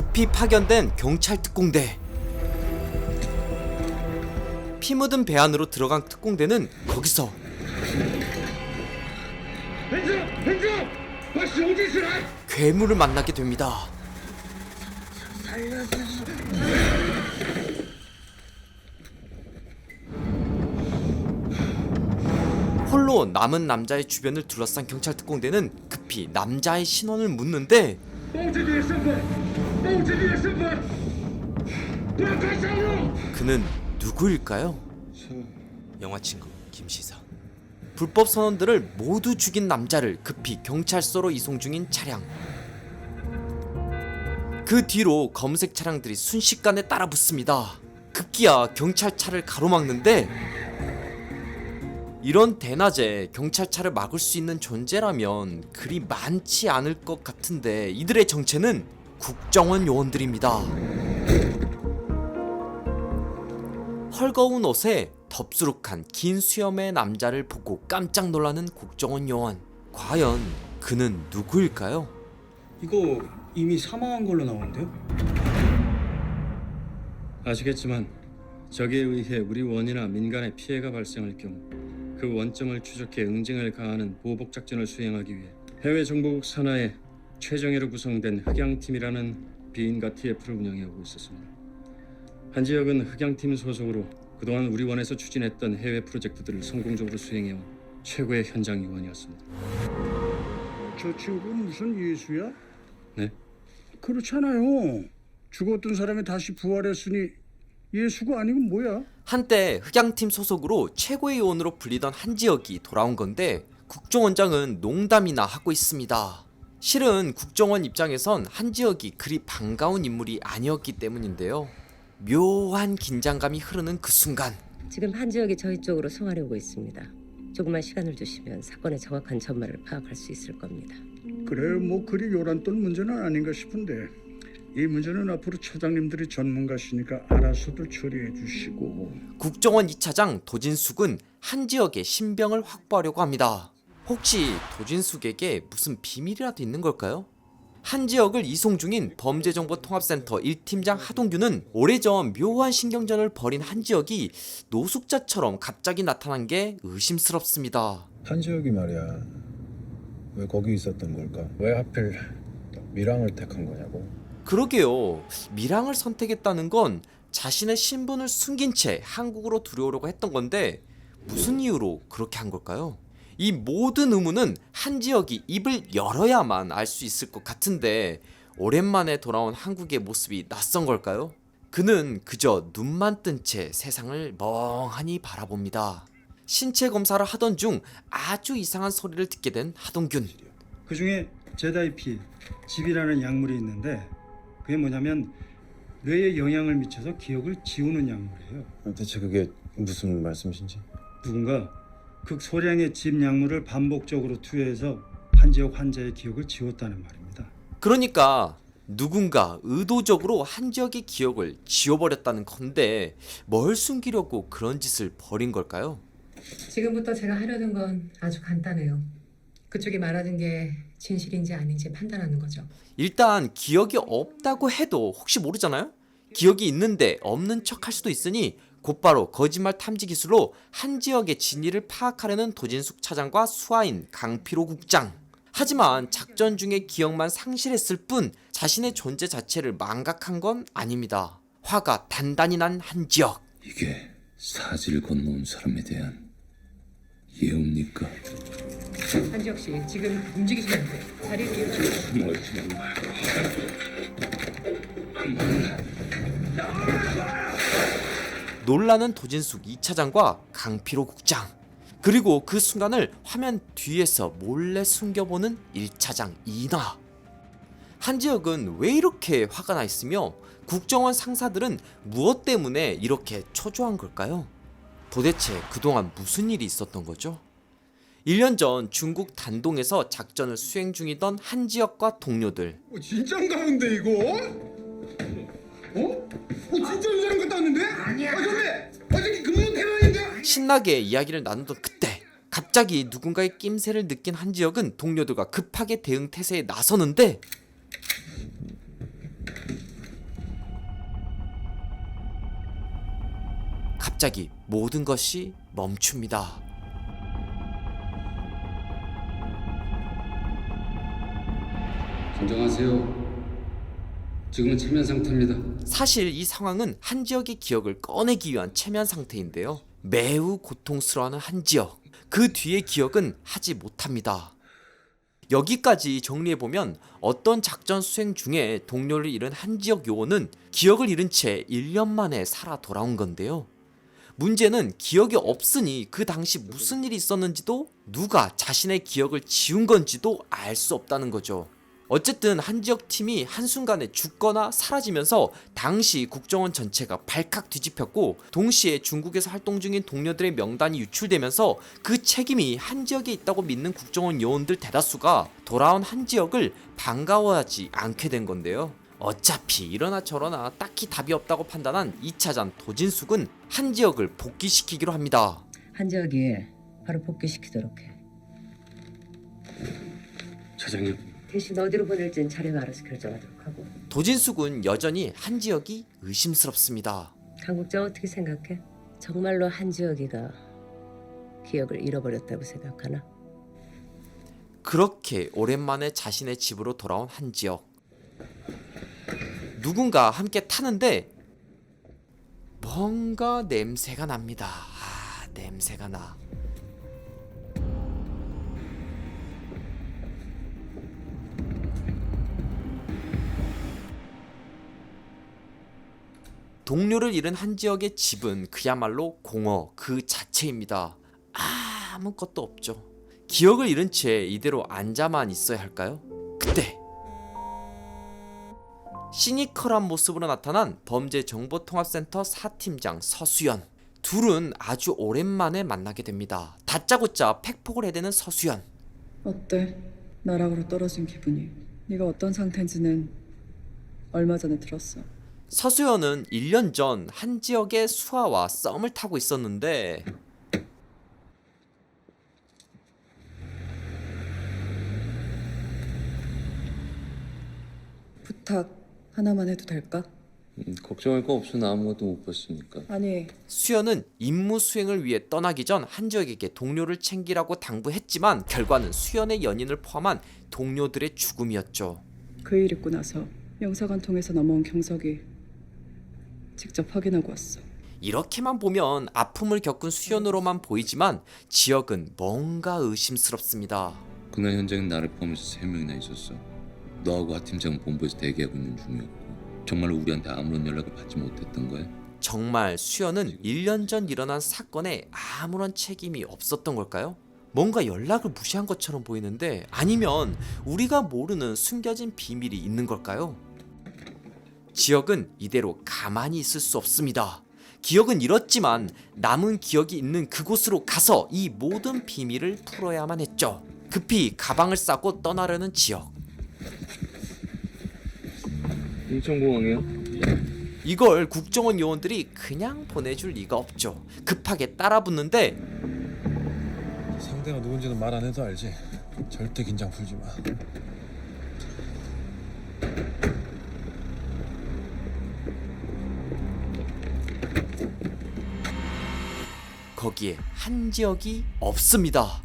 급히 파견된 경찰 특공대. 피 묻은 배 안으로 들어간 특공대는 거기서. 괴물을 만나게 됩니다. 홀로 남은 남자의 주변을 둘러싼 경찰 특공대는 급히 남자의 신원을 묻는데! 그는 누구일까요? 영화 친구 김시사. 불법 선원들을 모두 죽인 남자를 급히 경찰서로 이송 중인 차량. 그 뒤로 검색 차량들이 순식간에 따라붙습니다. 급기야 경찰차를 가로막는데 이런 대낮에 경찰차를 막을 수 있는 존재라면 그리 많지 않을 것 같은데 이들의 정체는 국정원 요원들입니다. 헐거운 옷에 덥수룩한 긴 수염의 남자를 보고 깜짝 놀라는 국정원 요원. 과연 그는 누구일까요? 이거 이미 사망한 걸로 나오는데요? 아시겠지만 적에 의해 우리 원이나 민간에 피해가 발생할 경우 그 원점을 추적해 응징을 가하는 보복 작전을 수행하기 위해 해외 정보국 산하에 최정예로 구성된 흑양팀이라는 비인가 TF를 운영해오고 있었습니다. 한 지역은 흑양팀 소속으로 그동안 우리 원에서 추진했던 해외 프로젝트들을 성공적으로 수행해온 최고의 현장 요원이었습니다. 저 친구 무슨 예수야? 네? 그렇잖아요. 죽었던 사람이 다시 부활했으니 예수가 아니고 뭐야? 한때 흑양팀 소속으로 최고의 요원으로 불리던 한지혁이 돌아온 건데 국정원장은 농담이나 하고 있습니다. 실은 국정원 입장에선 한지혁이 그리 반가운 인물이 아니었기 때문인데요. 묘한 긴장감이 흐르는 그 순간 지금 한 지역이 저희 쪽으로 송환해 오고 있습니다. 조금만 시간을 주시면 사건의 정확한 전말을 파악할 수 있을 겁니다. 그래 뭐 그리 요란 떤 문제는 아닌가 싶은데 이 문제는 앞으로 차장님들이 전문가시니까 알아서들 처리해 주시고 국정원 2차장 도진숙은 한지혁의 신병을 확보하려고 합니다. 혹시 도진숙에게 무슨 비밀이라도 있는 걸까요? 한지혁을 이송 중인 범죄정보통합센터 1팀장 하동규는 오래전 묘한 신경전을 벌인 한지혁이 노숙자처럼 갑자기 나타난 게 의심스럽습니다. 한지혁이 말이야 왜 거기 있었던 걸까? 왜 하필 미랑을 택한 거냐고 그러게요. 미랑을 선택했다는 건 자신의 신분을 숨긴 채 한국으로 들여오려고 했던 건데 무슨 이유로 그렇게 한 걸까요? 이 모든 의문은 한지혁이 입을 열어야만 알 수 있을 것 같은데 오랜만에 돌아온 한국의 모습이 낯선 걸까요? 그는 그저 눈만 뜬 채 세상을 멍하니 바라봅니다. 신체 검사를 하던 중 아주 이상한 소리를 듣게 된 하동균. 그 중에 제다이피 집이라는 약물이 있는데 그게 뭐냐면 뇌에 영향을 미쳐서 기억을 지우는 약물이에요. 대체 그게 무슨 말씀이신지 누군가 극소량의 집 약물을 반복적으로 투여해서 한 지역 환자의 기억을 지웠다는 말입니다. 그러니까 누군가 의도적으로 한 지역의 기억을 지워버렸다는 건데 뭘 숨기려고 그런 짓을 벌인 걸까요? 지금부터 제가 하려는 건 아주 간단해요. 그쪽이 말하는 게 진실인지 아닌지 판단하는 거죠. 일단 기억이 없다고 해도 혹시 모르잖아요? 기억이 있는데 없는 척 할 수도 있으니 곧바로 거짓말 탐지 기술로 한 지역의 진위를 파악하려는 도진숙 차장과 수하인 강피로 국장. 하지만 작전 중에 기억만 상실했을 뿐 자신의 존재 자체를 망각한 건 아닙니다. 화가 단단히 난 한 지역. 이게 사지를 건너온 사람에 대한 예입니까? 한지혁 씨, 지금 움직이시면 안 돼요. 자리를 비우시고. 멀티는 말고 놀라는 도진숙 2차장과 강피로 국장 그리고 그 순간을 화면 뒤에서 몰래 숨겨보는 1차장 이나 한지혁은 왜 이렇게 화가 나 있으며 국정원 상사들은 무엇 때문에 이렇게 초조한 걸까요? 도대체 그동안 무슨 일이 있었던 거죠? 1년 전 중국 단동에서 작전을 수행 중이던 한지혁과 동료들 어, 진짠가 본데 이거? 어? 어 진짜 이상한 것도 왔는데? 아니야. 아 선배, 어저께 근무 대만인데? 신나게 이야기를 나누던 그때 갑자기 누군가의 낌새를 느낀 한 지역은 동료들과 급하게 대응 태세에 나서는데 갑자기 모든 것이 멈춥니다. 진정하세요. 지금은 체면 상태입니다. 사실 이 상황은 한 지역의 기억을 꺼내기 위한 체면 상태인데요. 매우 고통스러워하는 한 지역. 그 뒤의 기억은 하지 못합니다. 여기까지 정리해보면 어떤 작전 수행 중에 동료를 잃은 한 지역 요원은 기억을 잃은 채 1년 만에 살아 돌아온 건데요. 문제는 기억이 없으니 그 당시 무슨 일이 있었는지도 누가 자신의 기억을 지운 건지도 알 수 없다는 거죠. 어쨌든 한 지역 팀이 한순간에 죽거나 사라지면서 당시 국정원 전체가 발칵 뒤집혔고 동시에 중국에서 활동 중인 동료들의 명단이 유출되면서 그 책임이 한 지역에 있다고 믿는 국정원 요원들 대다수가 돌아온 한 지역을 반가워하지 않게 된 건데요. 어차피 이러나 저러나 딱히 답이 없다고 판단한 2차장 도진숙은 한 지역을 복귀시키기로 합니다. 한 지역이 바로 복귀시키도록 해. 차장님, 대신 어디로 보낼지는 자네가 알아서 결정하도록 하고. 도진숙은 여전히 한 지역이 의심스럽습니다. 강국장 어떻게 생각해? 정말로 한 지역이가 기억을 잃어버렸다고 생각하나? 그렇게 오랜만에 자신의 집으로 돌아온 한지혁. 누군가 함께 타는데 뭔가 냄새가 납니다. 아, 냄새가 나. 동료를 잃은 한지혁의 집은 그야말로 공허 그 자체입니다. 아무것도 없죠. 기억을 잃은 채 이대로 앉아만 있어야 할까요? 그때 시니컬한 모습으로 나타난 범죄정보통합센터 사팀장 서수연 둘은 아주 오랜만에 만나게 됩니다. 다짜고짜 팩폭을 해대는 서수연 어때? 나락으로 떨어진 기분이. 네가 어떤 상태인지는 얼마 전에 들었어. 서수연은 1년 전 한 지역의 수아와 썸을 타고 있었는데 부탁 하나만 해도 될까? 음, 걱정할 거 없어 나 아무것도 못 봤으니까. 아니, 수연은 임무 수행을 위해 떠나기 전 한지혁에게 동료를 챙기라고 당부했지만 결과는 수연의 연인을 포함한 동료들의 죽음이었죠. 그 일 있고 나서 영사관 통해서 넘어온 경석이 직접 확인하고 왔어. 이렇게만 보면 아픔을 겪은 수연으로만 보이지만 지역은 뭔가 의심스럽습니다. 그날 현장엔 나를 포함해서 세 명이나 있었어. 너하고 하 팀장은 본부에서 대기하고 있는 중이었고 정말로 우리한테 아무런 연락을 받지 못했던 거야? 정말 수연은 1년 전 일어난 사건에 아무런 책임이 없었던 걸까요? 뭔가 연락을 무시한 것처럼 보이는데 아니면 우리가 모르는 숨겨진 비밀이 있는 걸까요? 지역은 이대로 가만히 있을 수 없습니다. 기억은 잃었지만 남은 기억이 있는 그곳으로 가서 이 모든 비밀을 풀어야만 했죠. 급히 가방을 싸고 떠나려는 지역. 인천공항이야? 이걸 국정원 요원들이 그냥 보내줄 리가 없죠. 급하게 따라붙는데 상대가 누군지는 말 안 해도 알지. 절대 긴장 풀지 마. 거기에 한 지역이 없습니다.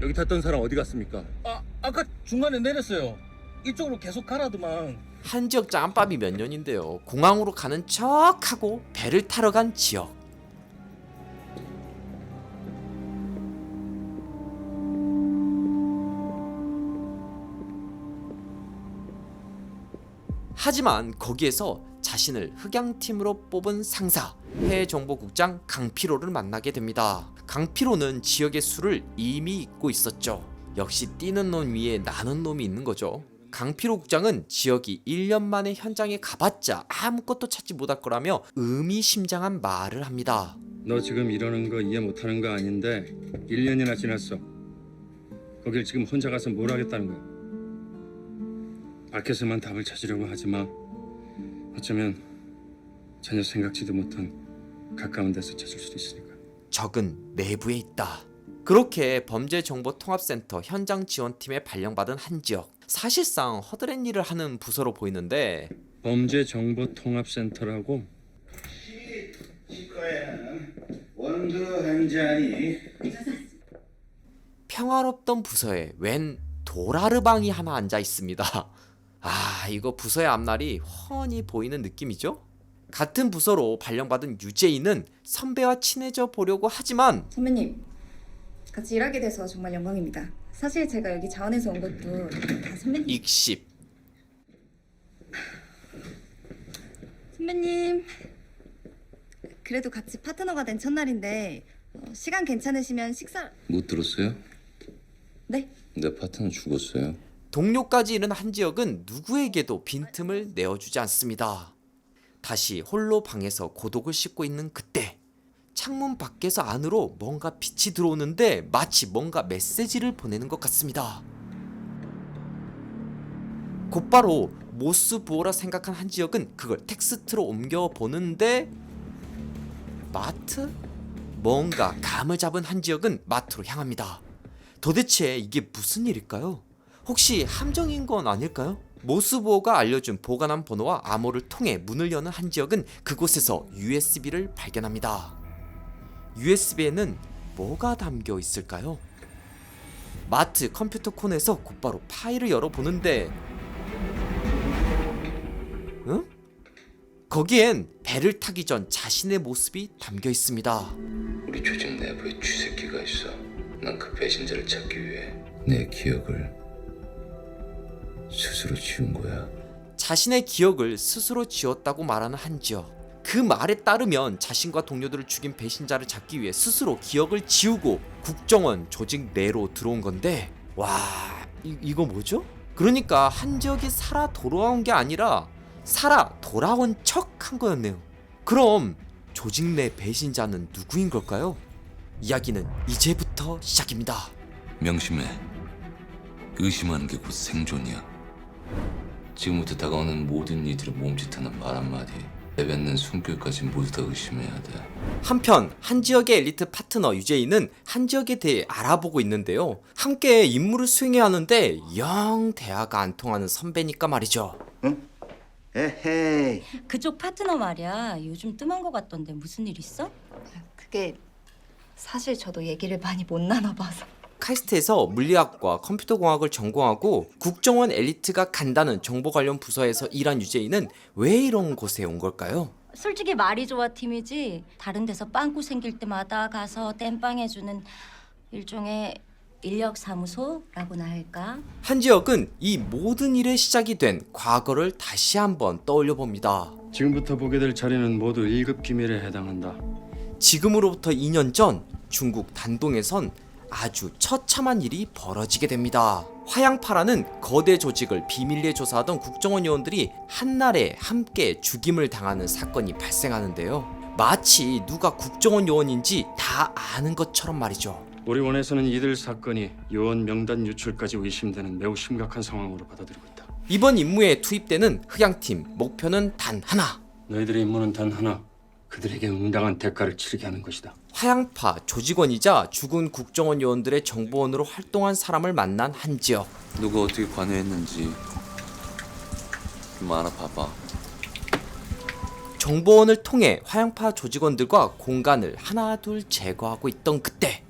여기 탔던 사람 어디 갔습니까? 아, 아까 중간에 내렸어요. 이쪽으로 계속 가라더만. 한 지역 짬밥이 몇 년인데요. 공항으로 가는 척하고 배를 타러 간 지역. 하지만 거기에서 자신을 흑양팀으로 뽑은 상사 해정보국장 강피로를 만나게 됩니다. 강피로는 지역의 수를 이미 잊고 있었죠. 역시 뛰는 놈 위에 나는 놈이 있는 거죠. 강피로 국장은 지역이 1년 만에 현장에 가봤자 아무것도 찾지 못할 거라며 의미심장한 말을 합니다. 너 지금 이러는 거 이해 못하는 거 아닌데 1년이나 지났어. 거길 지금 혼자 가서 뭘 하겠다는 거야? 밖에서만 답을 찾으려고 하지 마. 어쩌면 전혀 생각지도 못한 가까운 데서 찾을 수도 있으니까. 적은 내부에 있다. 그렇게 범죄정보통합센터 현장 지원팀에 발령받은 한 지역. 사실상 허드렛 일을 하는 부서로 보이는데 범죄 정보 통합 센터라고 치과에는 놈도 한자니 평화롭던 부서에 웬 도라르방이 하나 앉아 있습니다. 아, 이거 부서의 앞날이 훤히 보이는 느낌이죠? 같은 부서로 발령받은 유재인은 선배와 친해져 보려고 하지만 선배님, 같이 일하게 돼서 정말 영광입니다. 사실 제가 여기 자원에서 온 것도 다 선배님. 익십. 선배님, 그래도 같이 파트너가 된 첫날인데 어, 시간 괜찮으시면 식사. 못 들었어요? 네. 내 파트너 죽었어요. 동료까지 잃은 한지혁은 누구에게도 빈틈을 내어주지 않습니다. 다시 홀로 방에서 고독을 씻고 있는 그때 창문 밖에서 안으로 뭔가 빛이 들어오는데 마치 뭔가 메시지를 보내는 것 같습니다. 곧바로 모스 부호라 생각한 한지혁은 그걸 텍스트로 옮겨 보는데 마트? 뭔가 감을 잡은 한지혁은 마트로 향합니다. 도대체 이게 무슨 일일까요? 혹시 함정인 건 아닐까요? 모스보호가 알려준 보관한 번호와 암호를 통해 문을 여는 한지혁은 그곳에서 USB를 발견합니다. USB에는 뭐가 담겨 있을까요? 마트 컴퓨터 콘에서 곧바로 파일을 열어보는데 응? 거기엔 배를 타기 전 자신의 모습이 담겨 있습니다. 우리 조직 내부에 쥐새끼가 있어. 난 그 배신자를 찾기 위해 내 기억을 스스로 지운 거야. 자신의 기억을 스스로 지웠다고 말하는 한지혁. 그 말에 따르면 자신과 동료들을 죽인 배신자를 잡기 위해 스스로 기억을 지우고 국정원 조직 내로 들어온 건데 와 이, 이거 뭐죠? 그러니까 한지혁이 살아 돌아온 게 아니라 살아 돌아온 척 한 거였네요. 그럼 조직 내 배신자는 누구인 걸까요? 이야기는 이제부터 시작입니다. 명심해. 의심하는 게 곧 생존이야. 지금부터 다가오는 모든 이들의 몸짓하는 말 한마디, 내뱉는 숨결까지 모두 다 의심해야 돼. 한편 한지혁의 엘리트 파트너 유재인은 한지혁에 대해 알아보고 있는데요. 함께 임무를 수행해야 하는데 영 대화가 안 통하는 선배니까 말이죠. 에헤이 그쪽 파트너 말이야. 요즘 뜸한 것 같던데 무슨 일 있어? 그게 사실 저도 얘기를 많이 못 나눠봐서. 카이스트에서 물리학과 컴퓨터공학을 전공하고 국정원 엘리트가 간다는 정보 관련 부서에서 일한 유재인은 왜 이런 곳에 온 걸까요? 솔직히 말이 좋아 팀이지 다른 데서 빵꾸 생길 때마다 가서 땜빵 해주는 일종의 인력 사무소라고나 할까? 한지혁은 이 모든 일의 시작이 된 과거를 다시 한번 떠올려 봅니다. 지금부터 보게 될 자리는 모두 1급 기밀에 해당한다. 지금으로부터 2년 전 중국 단동에선 아주 처참한 일이 벌어지게 됩니다. 화양파라는 거대 조직을 비밀리에 조사하던 국정원 요원들이 한날에 함께 죽임을 당하는 사건이 발생하는데요. 마치 누가 국정원 요원인지 다 아는 것처럼 말이죠. 우리 원에서는 이들 사건이 요원 명단 유출까지 의심되는 매우 심각한 상황으로 받아들이고 있다. 이번 임무에 투입되는 흑양팀 목표는 단 하나. 너희들의 임무는 단 하나. 그들에게 응당한 대가를 치르게 하는 것이다. 화양파 조직원이자 죽은 국정원 요원들의 정보원으로 활동한 사람을 만난 한지혁. 누가 어떻게 관여했는지 좀 알아봐봐. 정보원을 통해 화양파 조직원들과 공간을 하나 둘 제거하고 있던 그때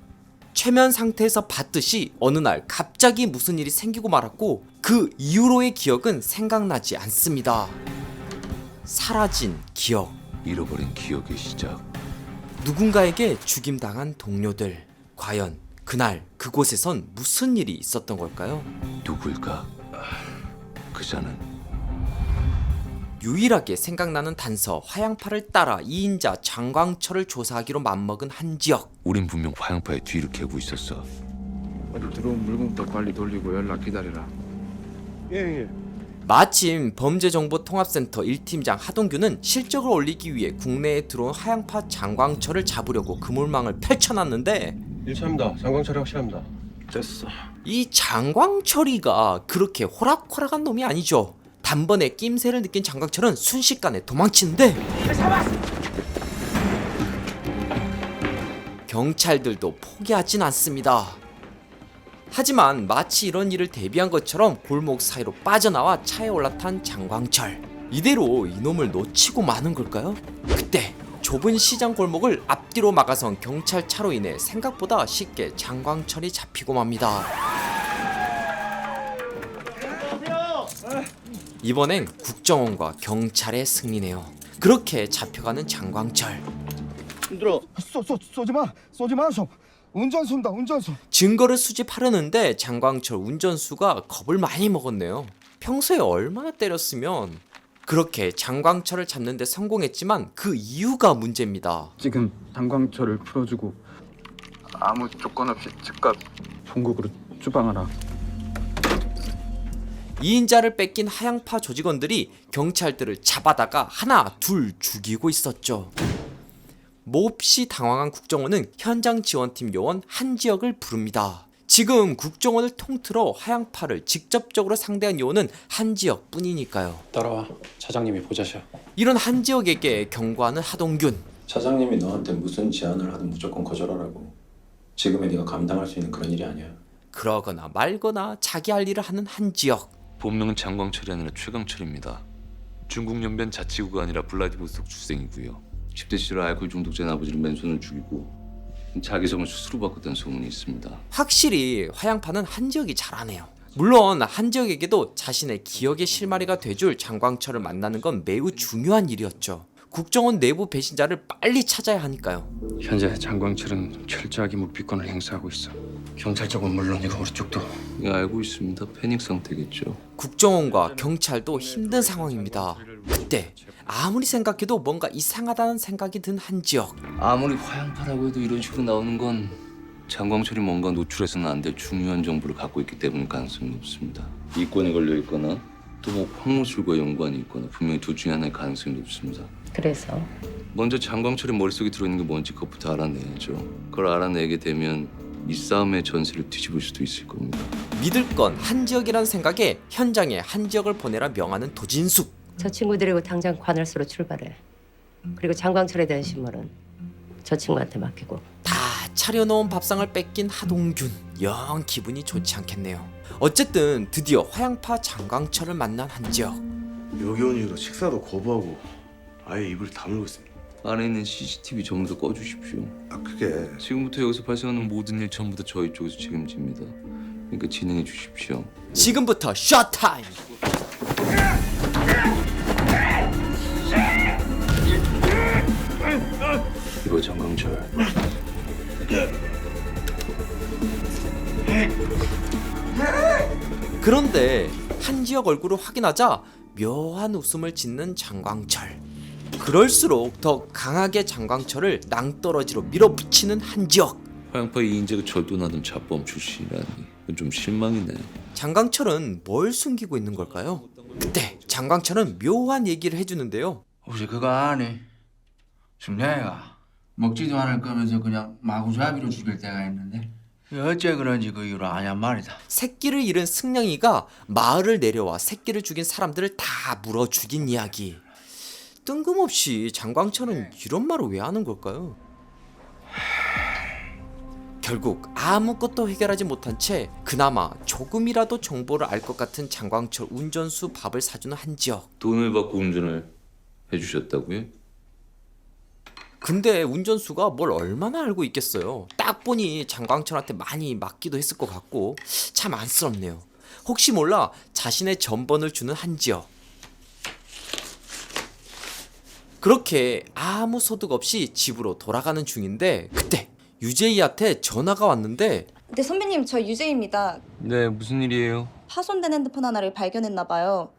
최면 상태에서 봤듯이 어느 날 갑자기 무슨 일이 생기고 말았고 그 이후로의 기억은 생각나지 않습니다. 사라진 기억. 잃어버린 기억의 시작. 누군가에게 죽임당한 동료들. 과연 그날 그곳에선 무슨 일이 있었던 걸까요? 누굴까? 그자는 유일하게 생각나는 단서 화양파를 따라 2인자 장광철을 조사하기로 맘먹은 한지혁. 우린 분명 화양파의 뒤를 캐고 있었어. 들어온 물건부터 빨리 돌리고 연락 기다리라. 마침 범죄정보통합센터 1팀장 하동규는 실적을 올리기 위해 국내에 들어온 하양파 장광철을 잡으려고 그물망을 펼쳐놨는데 일차입니다. 장광철이 확실합니다. 됐어. 이 장광철이가 그렇게 호락호락한 놈이 아니죠. 단번에 낌새를 느낀 장광철은 순식간에 도망치는데 경찰들도 포기하진 않습니다. 하지만 마치 이런 일을 대비한 것처럼 골목 사이로 빠져나와 차에 올라탄 장광철. 이대로 이놈을 놓치고 마는 걸까요? 그때 좁은 시장 골목을 앞뒤로 막아선 경찰 차로 인해 생각보다 쉽게 장광철이 잡히고 맙니다. 이번엔 국정원과 경찰의 승리네요. 그렇게 잡혀가는 장광철. 힘들어. 쏘, 쏘, 쏘지 마. 쏘지 마. 좀. 운전수입니다. 운전수. 증거를 수집하려는데 장광철 운전수가 겁을 많이 먹었네요. 평소에 얼마나 때렸으면 그렇게 장광철을 잡는데 성공했지만 그 이유가 문제입니다. 지금 당광철을 풀어주고 아무 조건 없이 즉각 본국으로 추방하라. 이인자를 뺏긴 하양파 조직원들이 경찰들을 잡아다가 하나 둘 죽이고 있었죠. 몹시 당황한 국정원은 현장 지원팀 요원 한지혁을 부릅니다. 지금 국정원을 통틀어 하양파를 직접적으로 상대한 요원은 한지혁 뿐이니까요. 따라와. 차장님이 보자셔. 이런 한지혁에게 경고하는 하동균. 차장님이 너한테 무슨 제안을 하든 무조건 거절하라고. 지금의 네가 감당할 수 있는 그런 일이 아니야. 그러거나 말거나 자기 할 일을 하는 한지혁. 본명은 장광철이 아니라 최강철입니다. 중국 연변 자치구가 아니라 블라디보스톡 출생이고요. 10대 시절 알코올 중독자인 아버지를 맨손을 죽이고 자기 성을 스스로 바꿨다는 소문이 있습니다. 확실히 화양파는 한지혁이 잘하네요. 물론 한지혁에게도 자신의 기억의 실마리가 돼줄 장광철을 만나는 건 매우 중요한 일이었죠. 국정원 내부 배신자를 빨리 찾아야 하니까요. 현재 장광철은 철저하게 묵비권을 행사하고 있어. 경찰 쪽은 물론이고 우리 쪽도 예, 알고 있습니다. 패닉 상태겠죠. 국정원과 경찰도 힘든 상황입니다. 그때 아무리 생각해도 뭔가 이상하다는 생각이 든 한지혁. 아무리 화양파라고 해도 이런 식으로 나오는 건 장광철이 뭔가 노출해서는 안 될 중요한 정보를 갖고 있기 때문일 가능성이 높습니다. 이권에 걸려 있거나 또뭐 황무술과 연관이 있거나 분명히 둘 중에 하나의 가능성이 높습니다. 그래서 먼저 장광철의 머릿속에 들어있는 게 뭔지 그것부터 알아내야죠. 그걸 알아내게 되면 이 싸움의 전세를 뒤집을 수도 있을 겁니다. 믿을 건 한지혁이라는 생각에 현장에 한지혁을 보내라 명하는 도진숙. 저 친구 데리고 당장 관할소로 출발해. 그리고 장광철에 대한 신문은 저 친구한테 맡기고 다 차려놓은 밥상을 뺏긴 하동균 영 기분이 좋지 않겠네요 어쨌든 드디어 화양파 장광철을 만난 한지혁 여기 온 이후로 식사도 거부하고 아예 입을 다물고 있습니다. 안에 있는 CCTV 전부 다 꺼주십시오. 아 그게 지금부터 여기서 발생하는 모든 일 전부 다 저희 쪽에서 책임집니다. 그러니까 진행해 주십시오. 지금부터 샷타임 이거 장광철. 그런데 한지혁 얼굴을 확인하자 묘한 웃음을 짓는 장광철 그럴수록 더 강하게 장광철을 낭떠러지로 밀어붙이는 한지혁 화양파 이인재가 절도나던 자범 출신이라니 이건 좀 실망이네. 장광철은 뭘 숨기고 있는 걸까요? 그때 장광철은 묘한 얘기를 해주는데요 혹시 그거 아니? 숙녀애가 먹지도 않을 거면서 그냥 마구잡이로 죽일 때가 있는데 어째 그런지 그 이유를 아냔 말이다. 새끼를 잃은 승냥이가 마을을 내려와 새끼를 죽인 사람들을 다 물어 죽인 이야기. 뜬금없이 장광철은 이런 말을 왜 하는 걸까요? 결국 아무것도 해결하지 못한 채 그나마 조금이라도 정보를 알 것 같은 장광철 운전수 밥을 사주는 한지혁. 돈을 받고 운전을 해주셨다고요? 근데 운전수가 뭘 얼마나 알고 있겠어요. 딱 보니 장광철한테 많이 맞기도 했을 것 같고 참 안쓰럽네요. 혹시 몰라 자신의 전번을 주는 한지혁. 그렇게 아무 소득 없이 집으로 돌아가는 중인데 그때 유재희한테 전화가 왔는데 네 선배님 저 유재입니다. 네 무슨 일이에요? 파손된 핸드폰 하나를 발견했나 봐요.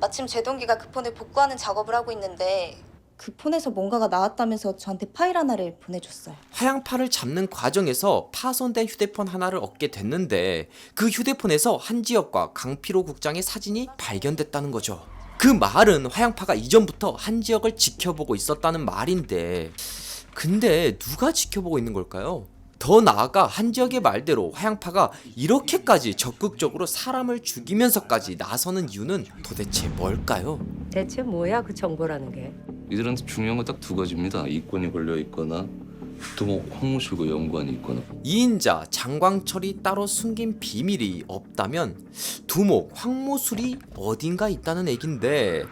마침 제 동기가 그 폰을 복구하는 작업을 하고 있는데 그 폰에서 뭔가가 나왔다면서 저한테 파일 하나를 보내줬어요. 화양파를 잡는 과정에서 파손된 휴대폰 하나를 얻게 됐는데 그 휴대폰에서 한지혁과 강피로 국장의 사진이 발견됐다는 거죠. 그 말은 화양파가 이전부터 한지혁을 지켜보고 있었다는 말인데 근데 누가 지켜보고 있는 걸까요? 더 나아가 한지혁의 말대로 화양파가 이렇게까지 적극적으로 사람을 죽이면서까지 나서는 이유는 도대체 뭘까요? 대체 뭐야 그 정보라는 게? 이들한테 중요한 건 딱 두 가지입니다. 이권이 걸려 있거나 또뭐 황무술과 연관이 있거나 이인자 장광철이 따로 숨긴 비밀이 없다면 두목 황모술이 어딘가 있다는 얘긴데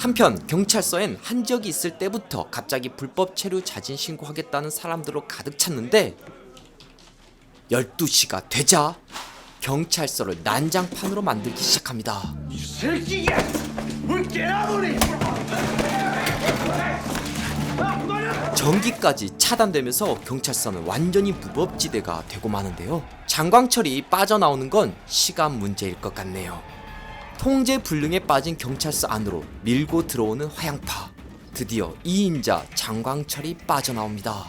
한편 경찰서엔 한지혁이 있을 때부터 갑자기 불법 체류 자진 신고하겠다는 사람들로 가득 찼는데 12시가 되자 경찰서를 난장판으로 만들기 시작합니다. 전기까지 차단되면서 경찰서는 완전히 무법지대가 되고 마는데요. 장광철이 빠져나오는 건 시간 문제일 것 같네요. 통제 불능에 빠진 경찰서 안으로 밀고 들어오는 화양파. 드디어 2인자 장광철이 빠져나옵니다.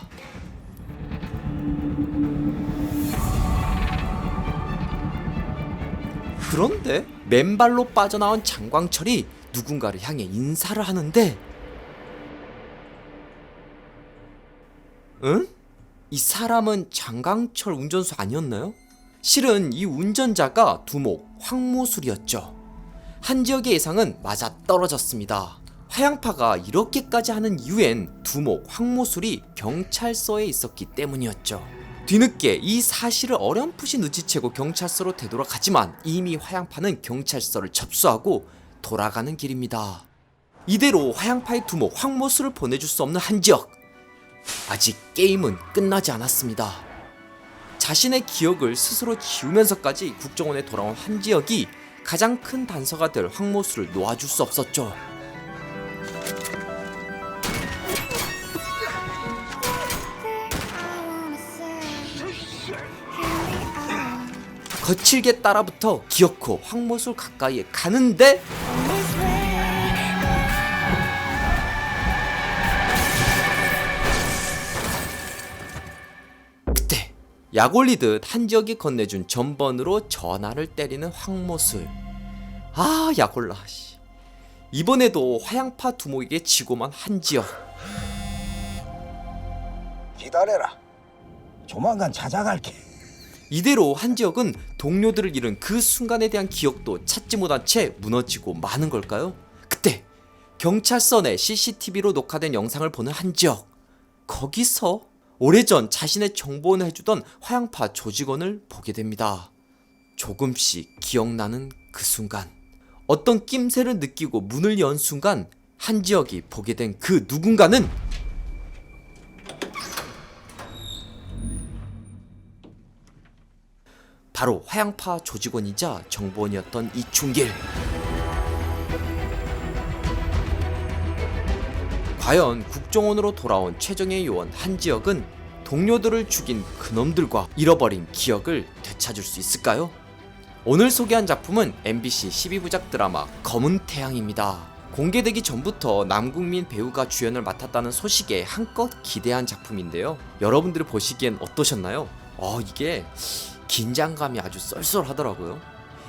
그런데 맨발로 빠져나온 장광철이 누군가를 향해 인사를 하는데 응? 이 사람은 장강철 운전수 아니었나요? 실은 이 운전자가 두목 황모술이었죠. 한지혁의 예상은 맞아 떨어졌습니다. 화양파가 이렇게까지 하는 이유엔 두목 황모술이 경찰서에 있었기 때문이었죠. 뒤늦게 이 사실을 어렴풋이 눈치채고 경찰서로 되돌아가지만 이미 화양파는 경찰서를 접수하고 돌아가는 길입니다. 이대로 화양파의 두목 황모술을 보내줄 수 없는 한지혁. 아직 게임은 끝나지 않았습니다. 자신의 기억을 스스로 지우면서까지 국정원에 돌아온 한지혁이 가장 큰 단서가 될 황모수를 놓아줄 수 없었죠. 거칠게 따라붙어 기어코 황모술 가까이에 가는데 약 올리듯 한지혁이 건네준 전번으로 전화를 때리는 황모술 아 약올라 씨. 이번에도 화양파 두목에게 지고만 한지혁 기다려라. 조만간 찾아갈게. 이대로 한지혁은 동료들을 잃은 그 순간에 대한 기억도 찾지 못한 채 무너지고 마는 걸까요? 그때 경찰서 내 CCTV로 녹화된 영상을 보는 한지혁 거기서 오래전 자신의 정보원을 해주던 화양파 조직원을 보게 됩니다. 조금씩 기억나는 그 순간 어떤 낌새를 느끼고 문을 연 순간 한지혁이 보게 된 그 누군가는 바로 화양파 조직원이자 정보원이었던 이충길. 과연 국정원으로 돌아온 최정의 요원 한지혁은 동료들을 죽인 그놈들과 잃어버린 기억을 되찾을 수 있을까요? 오늘 소개한 작품은 MBC 12부작 드라마 검은 태양입니다. 공개되기 전부터 남국민 배우가 주연을 맡았다는 소식에 한껏 기대한 작품인데요. 여러분들이 보시기엔 어떠셨나요? 어, 이게 긴장감이 아주 쏠쏠하더라고요.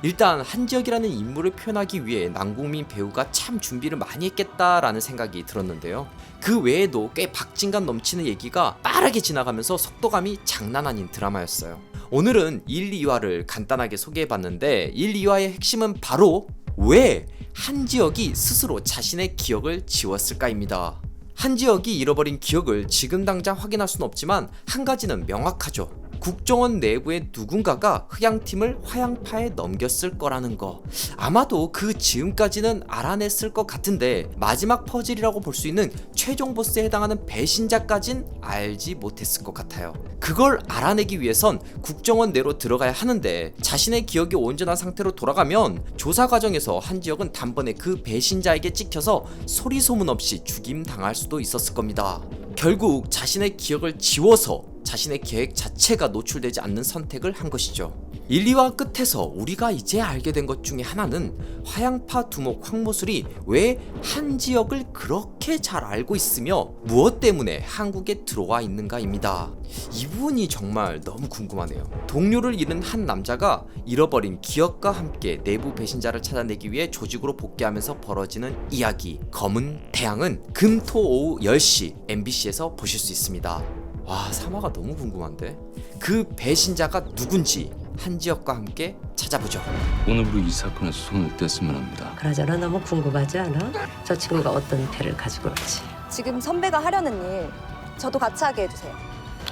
일단 한지혁이라는 인물을 표현하기 위해 남국민 배우가 참 준비를 많이 했겠다라는 생각이 들었는데요. 그 외에도 꽤 박진감 넘치는 얘기가 빠르게 지나가면서 속도감이 장난 아닌 드라마였어요. 오늘은 1, 2화를 간단하게 소개해봤는데 1, 2화의 핵심은 바로 왜 한지혁이 스스로 자신의 기억을 지웠을까입니다. 한지혁이 잃어버린 기억을 지금 당장 확인할 수는 없지만 한 가지는 명확하죠. 국정원 내부의 누군가가 흑양팀을 화양파에 넘겼을 거라는 거. 아마도 그 즈음까지는 알아냈을 것 같은데 마지막 퍼즐이라고 볼 수 있는 최종 보스에 해당하는 배신자까진 알지 못했을 것 같아요. 그걸 알아내기 위해선 국정원 내로 들어가야 하는데 자신의 기억이 온전한 상태로 돌아가면 조사 과정에서 한지혁은 단번에 그 배신자에게 찍혀서 소리 소문 없이 죽임 당할 수도 있었을 겁니다. 결국 자신의 기억을 지워서 자신의 계획 자체가 노출되지 않는 선택을 한 것이죠. 1, 2화 끝에서 우리가 이제 알게 된 것 중에 하나는 화양파 두목 황모술이 왜 한 지역을 그렇게 잘 알고 있으며 무엇 때문에 한국에 들어와 있는가입니다. 이 부분이 정말 너무 궁금하네요. 동료를 잃은 한 남자가 잃어버린 기억과 함께 내부 배신자를 찾아내기 위해 조직으로 복귀하면서 벌어지는 이야기 검은 태양은 금토 오후 10시 MBC에서 보실 수 있습니다. 와 3화가 너무 궁금한데 그 배신자가 누군지 한지혁과 함께 찾아보죠. 오늘부로 이 사건에서 손을 뗐으면 합니다. 그러잖아 너무 궁금하지 않아? 저 친구가 어떤 패를 가지고 올지. 지금 선배가 하려는 일 저도 같이 하게 해주세요.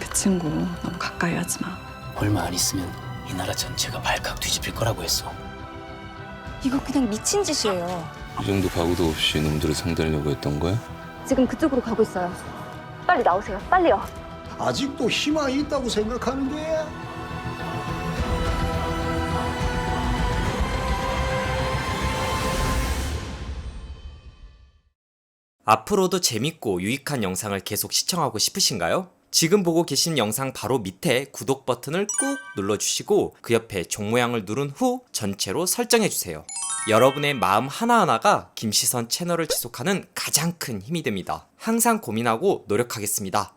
그 친구 너무 가까이 하지 마. 얼마 안 있으면 이 나라 전체가 발칵 뒤집힐 거라고 했어. 이거 그냥 미친 짓이에요. 이 정도 각오도 없이 놈들을 상대하려고 했던 거야? 지금 그쪽으로 가고 있어요. 빨리 나오세요. 빨리요. 아직도 희망이 있다고 생각하는데 앞으로도 재밌고 유익한 영상을 계속 시청하고 싶으신가요? 지금 보고 계신 영상 바로 밑에 구독 버튼을 꾹 눌러주시고 그 옆에 종 모양을 누른 후 전체로 설정해주세요. 여러분의 마음 하나하나가 김시선 채널을 지속하는 가장 큰 힘이 됩니다. 항상 고민하고 노력하겠습니다.